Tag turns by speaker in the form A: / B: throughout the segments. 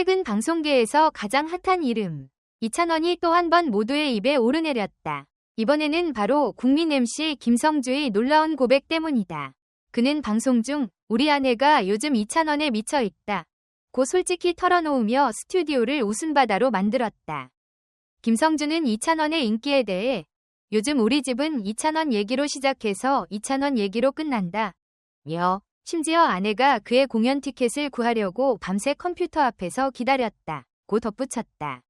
A: 최근 방송계에서 가장 핫한 이름. 이찬원이 또 한 번 모두의 입에 오르내렸다. 이번에는 바로 국민 MC 김성주의 놀라운 고백 때문이다. 그는 방송 중 우리 아내가 요즘 이찬원에 미쳐 있다. 고 솔직히 털어놓으며 스튜디오를 웃음바다로 만들었다. 김성주는 이찬원의 인기에 대해 요즘 우리 집은 이찬원 얘기로 시작해서 이찬원 얘기로 끝난다. 며 심지어 아내가 그의 공연 티켓을 구하려고 밤새 컴퓨터 앞에서 기다렸다. 고 덧붙였다.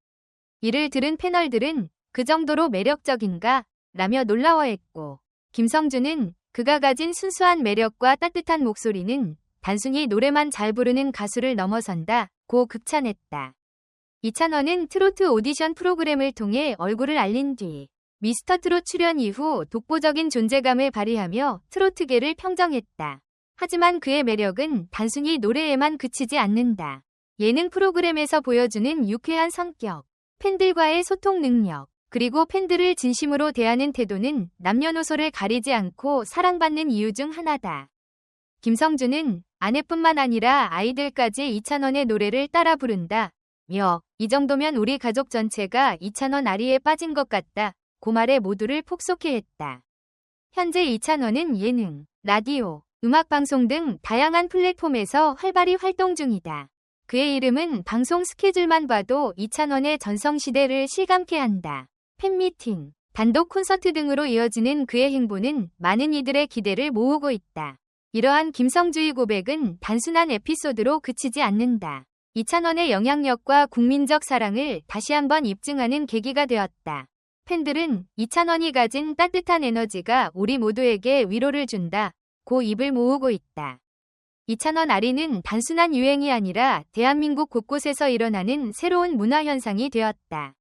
A: 이를 들은 패널들은 그 정도로 매력적인가? 라며 놀라워했고 김성주는 그가 가진 순수한 매력과 따뜻한 목소리는 단순히 노래만 잘 부르는 가수를 넘어선다. 고 극찬했다. 이찬원은 트로트 오디션 프로그램을 통해 얼굴을 알린 뒤 미스터 트롯 출연 이후 독보적인 존재감을 발휘하며 트로트계를 평정했다. 하지만 그의 매력은 단순히 노래에만 그치지 않는다. 예능 프로그램에서 보여주는 유쾌한 성격, 팬들과의 소통 능력, 그리고 팬들을 진심으로 대하는 태도는 남녀노소를 가리지 않고 사랑받는 이유 중 하나다. 김성주는 아내뿐만 아니라 아이들까지 이찬원의 노래를 따라 부른다. 며, 이 정도면 우리 가족 전체가 이찬원 아리에 빠진 것 같다. 고 말에 모두를 폭소케 했다. 현재 이찬원은 예능, 라디오, 음악방송 등 다양한 플랫폼에서 활발히 활동 중이다. 그의 이름은 방송 스케줄만 봐도 이찬원의 전성시대를 실감케 한다. 팬미팅, 단독 콘서트 등으로 이어지는 그의 행보는 많은 이들의 기대를 모으고 있다. 이러한 김성주의 고백은 단순한 에피소드로 그치지 않는다. 이찬원의 영향력과 국민적 사랑을 다시 한번 입증하는 계기가 되었다. 팬들은 이찬원이 가진 따뜻한 에너지가 우리 모두에게 위로를 준다. 고 입을 모으고 있다. 이찬원 아리는 단순한 유행이 아니라 대한민국 곳곳에서 일어나는 새로운 문화 현상이 되었다.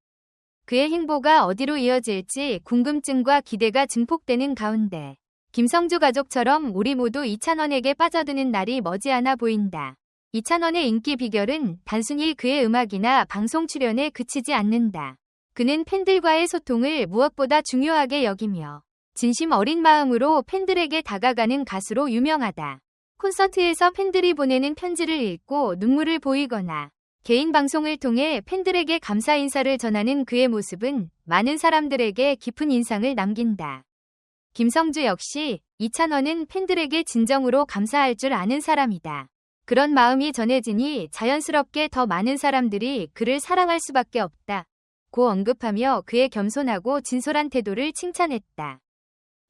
A: 그의 행보가 어디로 이어질지 궁금증과 기대가 증폭되는 가운데 김성주 가족처럼 우리 모두 이찬원에게 빠져드는 날이 머지않아 보인다. 이찬원의 인기 비결은 단순히 그의 음악이나 방송 출연에 그치지 않는다. 그는 팬들과의 소통을 무엇보다 중요하게 여기며 진심 어린 마음으로 팬들에게 다가가는 가수로 유명하다. 콘서트에서 팬들이 보내는 편지를 읽고 눈물을 보이거나 개인 방송을 통해 팬들에게 감사 인사를 전하는 그의 모습은 많은 사람들에게 깊은 인상을 남긴다. 김성주 역시 이찬원은 팬들에게 진정으로 감사할 줄 아는 사람이다. 그런 마음이 전해지니 자연스럽게 더 많은 사람들이 그를 사랑할 수밖에 없다. 고 언급하며 그의 겸손하고 진솔한 태도를 칭찬했다.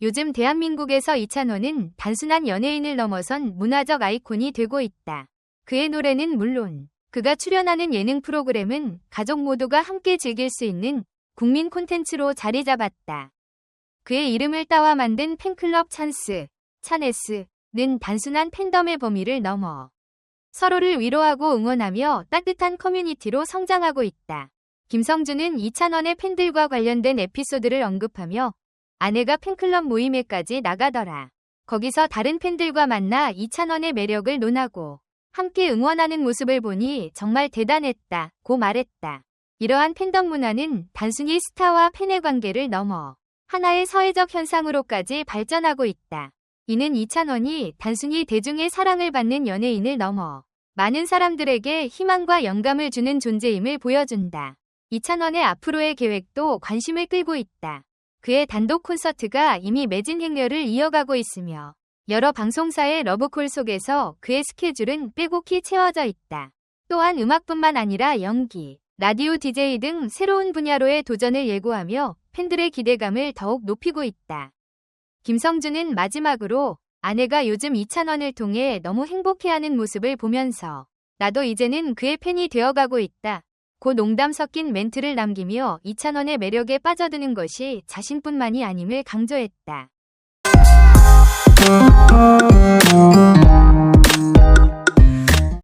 A: 요즘 대한민국에서 이찬원은 단순한 연예인을 넘어선 문화적 아이콘이 되고 있다. 그의 노래는 물론 그가 출연하는 예능 프로그램은 가족 모두가 함께 즐길 수 있는 국민 콘텐츠로 자리 잡았다. 그의 이름을 따와 만든 팬클럽 찬스, 찬에스는 단순한 팬덤의 범위를 넘어 서로를 위로하고 응원하며 따뜻한 커뮤니티로 성장하고 있다. 김성주는 이찬원의 팬들과 관련된 에피소드를 언급하며 아내가 팬클럽 모임에까지 나가더라. 거기서 다른 팬들과 만나 이찬원의 매력을 논하고 함께 응원하는 모습을 보니 정말 대단했다. 고 말했다. 이러한 팬덤 문화는 단순히 스타와 팬의 관계를 넘어 하나의 사회적 현상으로까지 발전하고 있다. 이는 이찬원이 단순히 대중의 사랑을 받는 연예인을 넘어 많은 사람들에게 희망과 영감을 주는 존재임을 보여준다. 이찬원의 앞으로의 계획도 관심을 끌고 있다. 그의 단독 콘서트가 이미 매진 행렬을 이어가고 있으며 여러 방송사의 러브콜 속에서 그의 스케줄은 빼곡히 채워져 있다. 또한 음악뿐만 아니라 연기, 라디오 DJ 등 새로운 분야로의 도전을 예고하며 팬들의 기대감을 더욱 높이고 있다. 김성주는 마지막으로 아내가 요즘 이찬원을 통해 너무 행복해하는 모습을 보면서 나도 이제는 그의 팬이 되어가고 있다. 고 농담 섞인 멘트를 남기며 이찬원의 매력에 빠져드는 것이 자신뿐만이 아님을 강조했다.